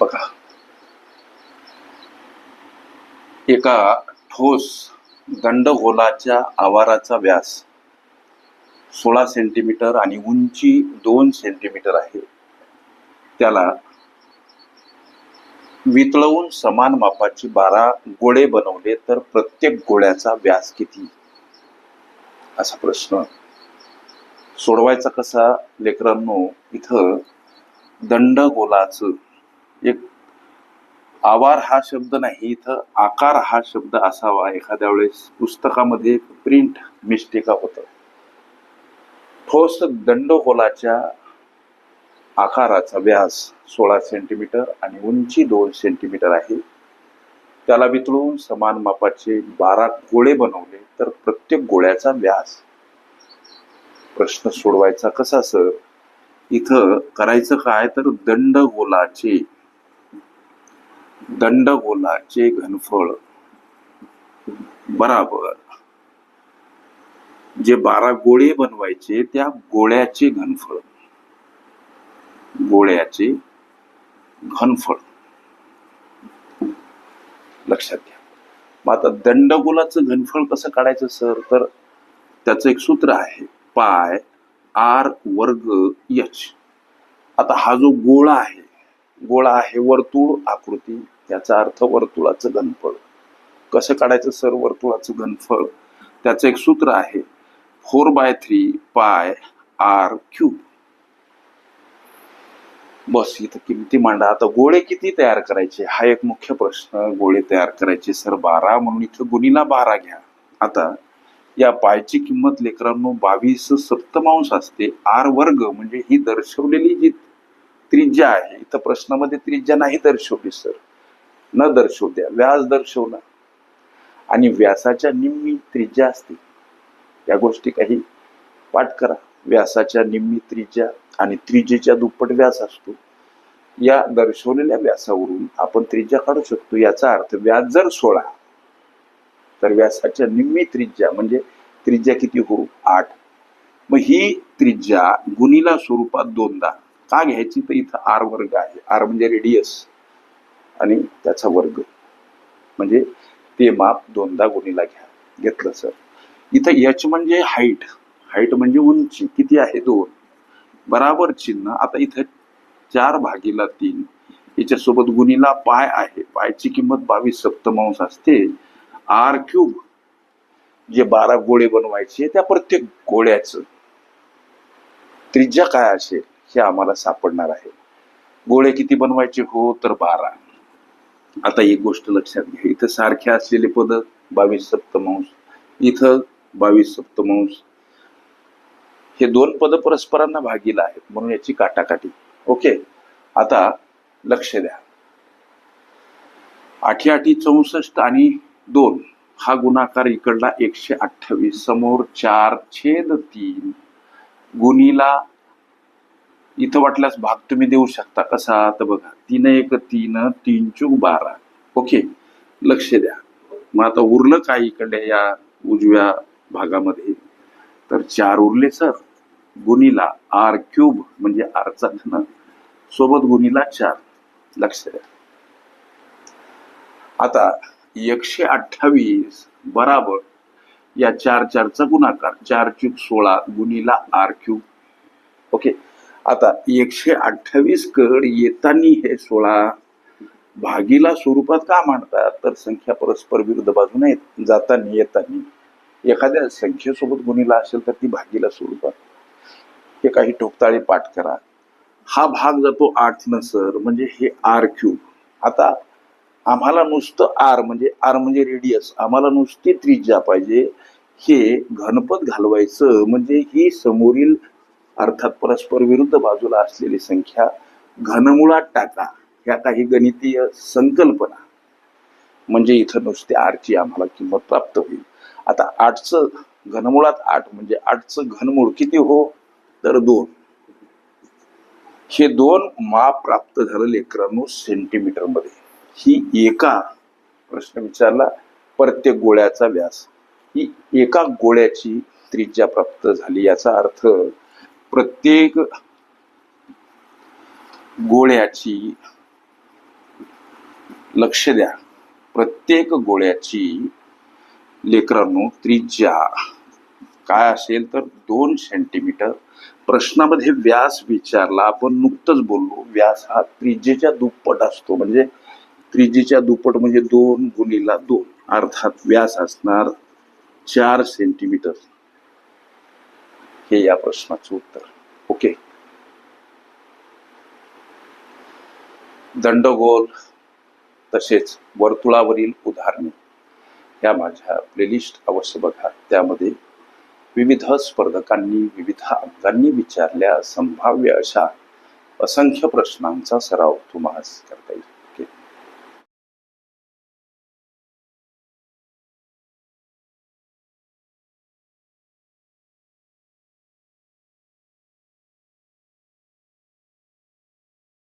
बघा. एका ठोस दंडगोलाच्या आवाराचा व्यास सोळा सेंटीमीटर आणि उंची दोन सेंटीमीटर आहे. त्याला वितळवून समान मापाची बारा गोळे बनवले तर प्रत्येक गोळ्याचा व्यास किती? असा प्रश्न. सोडवायचा कसा लेकरांनो? इथं दंडगोलाचं एक आवार हा शब्द नाही इथं आकार हा शब्द असावा. एखाद्या वेळेस पुस्तकामध्ये प्रिंट मिस्टेका होतं. ठोस दंडगोलाच्या आकाराचा व्यास सोळा सेंटीमीटर आणि उंची दोन सेंटीमीटर आहे. त्याला वितळून समान मापाचे बारा गोळे बनवले तर प्रत्येक गोळ्याचा व्यास. प्रश्न सोडवायचा कसा सर? इथं करायचं काय? तर दंडगोलाचे दंडगोलाचे घनफळ. बराबर. जे बारा गोळे बनवायचे त्या गोळ्याचे घनफळ. गोळ्याचे घनफळ. लक्षात घ्या. मग आता दंडगोलाचं घनफळ कसं काढायचं सर? तर त्याचं एक सूत्र आहे पाय आर वर्ग यच. आता हा जो गोळा आहे गोळा आहे वर्तुळ आकृती त्याचा अर्थ वर्तुळाचं घनफळ. कसं काढायचं सर? वर्तुळाचं घनफळ. त्याचं एक सूत्र आहे four by three pi r cube बस इथं किमती मांडा. आता गोळे किती तयार करायचे? हा एक मुख्य प्रश्न. गोळे तयार करायचे सर बारा. म्हणून इथं गुणीला बारा घ्या. आता या पायची किंमत लेकरांनो बावीस सप्तमांश असते. आर वर्ग म्हणजे ही दर्शवलेली जी त्रिज्या आहे. इथं प्रश्नामध्ये त्रिज्या नाही दर्शवली सर. न दर्शवत्या व्यास दर्शवला आणि व्यासाच्या निम्मी त्रिज्या असते या गोष्टी काही पाठ करा. व्यासाच्या निम्मी त्रिज्या आणि त्रिजेच्या दुप्पट व्यास असतो. या दर्शवलेल्या व्यासावरून आपण त्रिज्या काढू शकतो. याचा अर्थ व्यास जर सोळा तर व्यासाच्या निम्मी त्रिज्या म्हणजे त्रिज्या किती हो? आठ. मग ही त्रिज्या गुणीला स्वरूपात दोनदा. का घ्यायची? तर इथं आर वर्ग आहे. आर म्हणजे रेडियस आणि त्याचा वर्ग. म्हणजे ते माप दोनदा गुणीला घ्या. घेतलं सर. इथं यच म्हणजे हाईट हाईट म्हणजे उंची. किती आहे? दोन. बराबर चिन्ह. आता इथं चार भागीला तीन. याच्यासोबत गुणीला पाय आहे. पायची किंमत बावीस सप्तमांश असते. आर क्यूब जे बारा गोळे बनवायचे त्या प्रत्येक गोळ्याचं त्रिज्या काय असेल हे आम्हाला सापडणार आहे. गोळे किती बनवायचे? हो तर बारा. आता एक गोष्ट लक्षात घ्या. इथं सारखे असलेले पद बावीस सप्तमांश. इथं बावीस सप्तमांश. हे दोन पद परस्परांना भागीला आहेत म्हणून याची काटाकाटी ओके? आता लक्ष द्या. आठी आठी चौसष्ट आणि दोन हा गुणाकार इकडला एकशे अठ्ठावीस समोर चार छेद तीन गुणीला इथं वाटल्यास भाग तुम्ही देऊ शकता. कसा? तर बघा तीन एक तीन तीन चूक बारा. ओके लक्ष द्या. मग आता उरलं काय इकडे या उजव्या भागामध्ये? तर चार उरले सर. गुणीला आर क्यूब म्हणजे आरचा घन. सोबत गुणीला चार. लक्ष द्या. आता एकशे अठ्ठावीस बराबर या चार चारचा गुणाकार. चार चूक सोळा गुणीला आर क्यूब. ओके आता एकशे अठ्ठावीस कड येताना हे सोळा भागीला स्वरूपात का मांडतात? तर संख्या परस्पर विरुद्ध बाजूने येत- जाताना येताना. एखाद्या संख्येसोबत गुणीला असेल तर ती भागीला स्वरूपात. हे काही ठोकताळे पाठ करा. हा भाग जातो आठ न सर म्हणजे हे आर क्यूब. आता आम्हाला नुसतं आर म्हणजे आर म्हणजे रेडियस आम्हाला नुसती त्रिज्या पाहिजे. हे घनपद घालवायचं म्हणजे ही समोरील अर्थात परस्पर विरुद्ध बाजूला असलेली संख्या घनमुळात टाका. ह्या काही गणितीय संकल्पना. म्हणजे इथं नुसते आठची आम्हाला किंमत प्राप्त होईल. आता आठचं घनमुळात आठ म्हणजे आठचं घनमूळ किती हो? तर दोन. हे दोन माप प्राप्त झालं लेकरांनो सेंटीमीटरमध्ये ही एका प्रश्न विचारला प्रत्येक गोळ्याचा व्यास. ही एका गोळ्याची त्रिज्या प्राप्त झाली याचा अर्थ प्रत्येक गोळ्याची लक्ष द्या. प्रत्येक गोळ्याची लेकरांनो त्रिज्या काय असेल तर दोन सेंटीमीटर प्रश्नामध्ये व्यास विचारला आपण नुकतंच बोललो व्यास हा त्रिज्येच्या दुप्पट असतो. म्हणजे त्रिज्येच्या दुप्पट म्हणजे दोन गुणीला दोन. अर्थात व्यास असणार चार सेंटीमीटर हे या प्रश्नाचं उत्तर ओके दंडगोल तसेच वर्तुळावरील उदाहरणे या माझ्या प्लेलिस्ट अवश्य बघा त्यामध्ये विविध स्पर्धकांनी विविध अंगांनी विचारल्या संभाव्य अशा असंख्य प्रश्नांचा सराव तुम्हाला करता येईल